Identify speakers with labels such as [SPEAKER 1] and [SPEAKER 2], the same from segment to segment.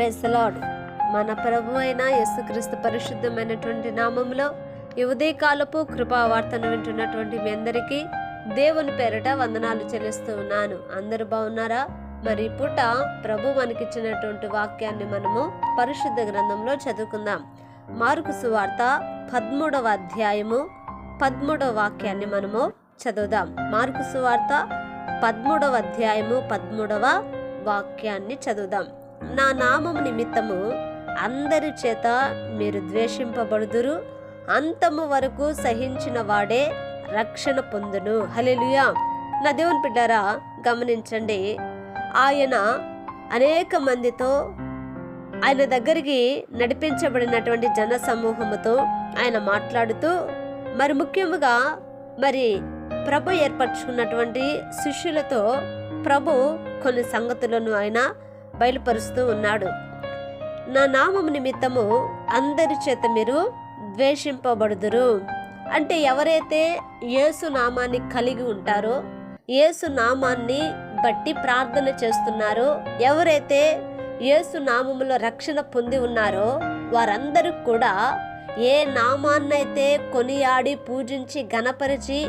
[SPEAKER 1] Praise lord మన ప్రభు అయిన యేసుక్రీస్తు పరిశుద్ధమైనటువంటి నామంలో ఈ ఉదయకాలపు కృపావార్తను వింటున్నటువంటి మీ అందరికీ దేవుని పేరట వందనాలు చెల్లిస్తూ ఉన్నాను. అందరూ బాగున్నారా? మరి పుట పూట ప్రభు మనకిచ్చినటువంటి వాక్యాన్ని మనము పరిశుద్ధ గ్రంథంలో చదువుకుందాం. మార్కు సువార్త పదమూడవ అధ్యాయము పదమూడవ వాక్యాన్ని మనము చదువుదాం. మార్కు సువార్త పదమూడవ అధ్యాయము పదమూడవ వాక్యాన్ని చదువుదాం. నా నామం నిమిత్తము అందరి చేత మీరు ద్వేషింపబడుదురు. అంతము వరకు సహించిన వాడే రక్షణ పొందును. హలెలుయా నా దేవుని బిడ్డారా గమనించండి. ఆయన అనేక మందితో ఆయన దగ్గరికి నడిపించబడినటువంటి జన సమూహముతో ఆయన మాట్లాడుతూ మరి ముఖ్యముగా మరి ప్రభు ఏర్పరచుకున్నటువంటి శిష్యులతో ప్రభు కొన్ని సంగతులను ఆయన బయలుపరుస్తూ ఉన్నాడు. నా నామం నిమిత్తము అందరి చేత మీరు ద్వేషింపబడుదురు. అంటే ఎవరైతే యేసు నామాన్ని కలిగి ఉంటారో యేసు నామాన్ని బట్టి ప్రార్థన చేస్తున్నారో ఎవరైతే యేసు నామములో రక్షణ పొంది ఉన్నారో వారందరూ కూడా ఏ నామాన్నైతే కొనియాడి పూజించి గణపరిచి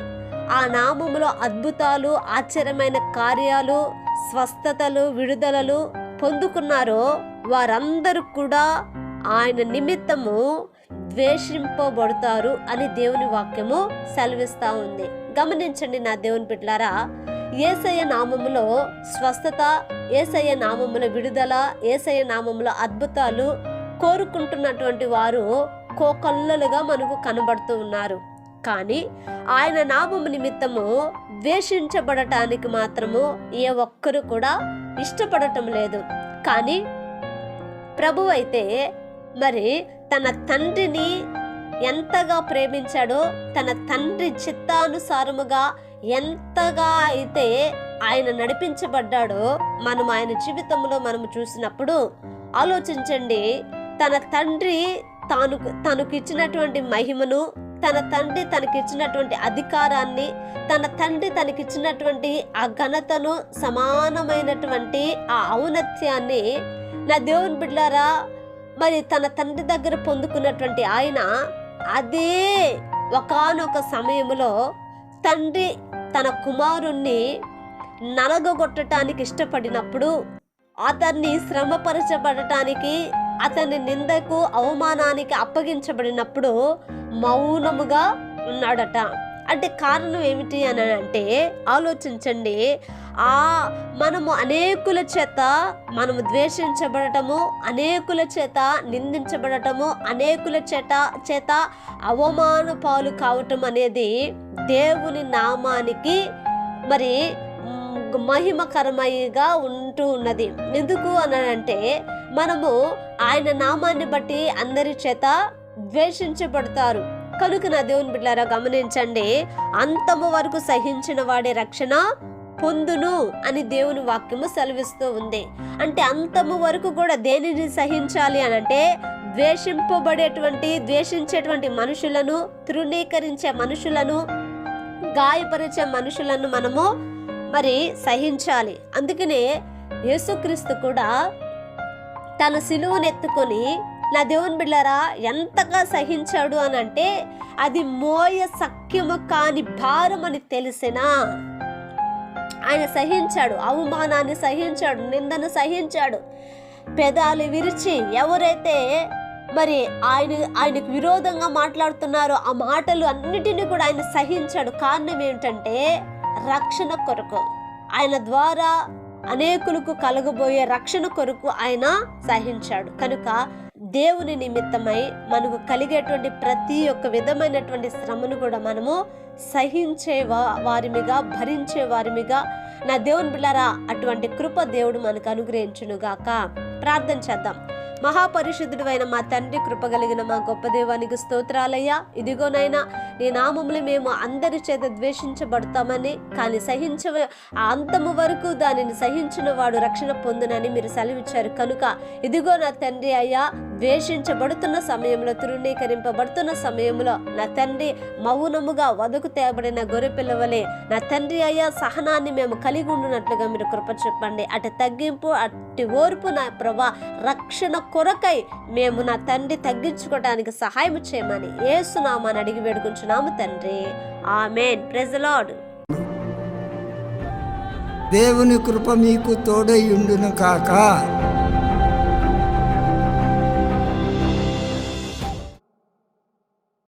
[SPEAKER 1] ఆ నామములో అద్భుతాలు ఆశ్చర్యమైన కార్యాలు స్వస్థతలు విడుదలలు పొందుకున్నారో వారందరూ కూడా ఆయన నిమిత్తము ద్వేషింపబడతారు అని దేవుని వాక్యము సెలవిస్తా ఉంది. గమనించండి నా దేవుని బిడ్డలారా ఏసయ్య నామములో స్వస్థత ఏసయ్య నామముల విడుదల ఏసయ్య నామముల అద్భుతాలు కోరుకుంటున్నటువంటి వారు కోకల్లలుగా మనకు కనబడుతూ ఉన్నారు. కానీ ఆయన నామము నిమిత్తము ద్వేషించబడటానికి మాత్రము ఏ ఒక్కరు కూడా ఇష్టపడటం లేదు. కానీ ప్రభు అయితే మరి తన తండ్రిని ఎంతగా ప్రేమించాడో తన తండ్రి చిత్తానుసారముగా ఎంతగా అయితే ఆయన నడిపించబడ్డాడో మనం ఆయన జీవితంలో మనం చూసినప్పుడు ఆలోచించండి. తన తండ్రి తాను తనకు ఇచ్చినటువంటి మహిమను తన తండ్రి తనకిచ్చినటువంటి అధికారాన్ని తన తండ్రి తనకిచ్చినటువంటి ఆ ఘనతను సమానమైనటువంటి ఆ ఔన్నత్యాన్ని నా దేవుని బిడ్డారా మరి తన తండ్రి దగ్గర పొందుకున్నటువంటి ఆయన అదే ఒకానొక సమయంలో తండ్రి తన కుమారుణ్ణి నలగొట్టడానికి ఇష్టపడినప్పుడు అతన్ని శ్రమపరచబడటానికి అతని నిందకు అవమానానికి అప్పగించబడినప్పుడు మౌనముగా ఉన్నాడట. అంటే కారణం ఏమిటి అని అంటే ఆలోచించండి. ఆ మనము అనేకుల చేత మనము ద్వేషించబడటము అనేకుల చేత నిందించబడటము అనేకుల చేత చేత అవమాన పాలు కావటం అనేది దేవుని నామానికి మరి మహిమకరమయ్యగా ఉంటూ ఉన్నది. ఎందుకు అని అంటే మనము ఆయన నామాన్ని బట్టి అందరి చేత ద్వేషించబడతారు. కనుక నా దేవుని బిడ్డారా గమనించండి అంతము వరకు సహించిన వాడే రక్షణ పొందును అని దేవుని వాక్యము సెలవిస్తూ ఉంది. అంటే అంతము వరకు కూడా దేనిని సహించాలి అని అంటే ద్వేషింపబడేటువంటి ద్వేషించేటువంటి మనుషులను తృణీకరించే మనుషులను గాయపరిచే మనుషులను మనము మరి సహించాలి. అందుకనే యేసుక్రీస్తు కూడా తన సిలువనెత్తుకొని నా దేవుని బిళ్ళరా ఎంతగా సహించాడు అని అంటే అది మోయ సఖ్యము కాని భారం అని తెలిసినా ఆయన సహించాడు అవమానాన్ని సహించాడు నిందను సహించాడు. పెదాలు విరిచి ఎవరైతే మరి ఆయన ఆయనకు విరోధంగా మాట్లాడుతున్నారో ఆ మాటలు అన్నిటినీ కూడా ఆయన సహించాడు. కారణం ఏమిటంటే రక్షణ కొరకు. ఆయన ద్వారా అనేకులకు కలగబోయే రక్షణ కొరకు ఆయన సహించాడు. కనుక దేవుని నిమిత్తమై మనకు కలిగేటువంటి ప్రతి ఒక్క విధమైనటువంటి శ్రమను కూడా మనము సహించే వా వారిమిగా భరించే వారిమిగా నా దేవుని బిళ్ళరా అటువంటి కృప దేవుడు మనకు అనుగ్రహించునుగాక. ప్రార్థన చేద్దాం. మహాపరిశుద్ధుడు అయిన మా తండ్రి కృపగలిగిన మా గొప్ప దేవానికి స్తోత్రాలయ్యా. ఇదిగోనైనా నీ నామములు మేము అందరి చేత ద్వేషించబడతామని కానీ సహించ ఆ అంతము వరకు దానిని సహించిన వాడు రక్షణ పొందునని మీరు సెలవిచ్చారు. కనుక ఇదిగో నా తండ్రి అయ్యా ద్వేషించబడుతున్న సమయంలో తృణీకరింపబడుతున్న సమయంలో నా తండ్రి మౌనముగా వదకు తేబడిన గొర్రె పిల్లవలే నా తండ్రి అయ్యా సహనాన్ని మేము కలిగి ఉండునట్లుగా మీరు కృప చెప్పండి అటు తగ్గింపు అట్టి ఓర్పు నా ప్రభా రక్షణ కొరకై మేము నా తండ్రి తగ్గించుకోవడానికి సహాయం చేయమని ఏసునామాని అడిగి వేడుకుంటున్నాము తండ్రి. ఆమెన్. ప్రెజ్ లార్డ్
[SPEAKER 2] దేవుని కృప మీకు తోడై ఉండును కాక.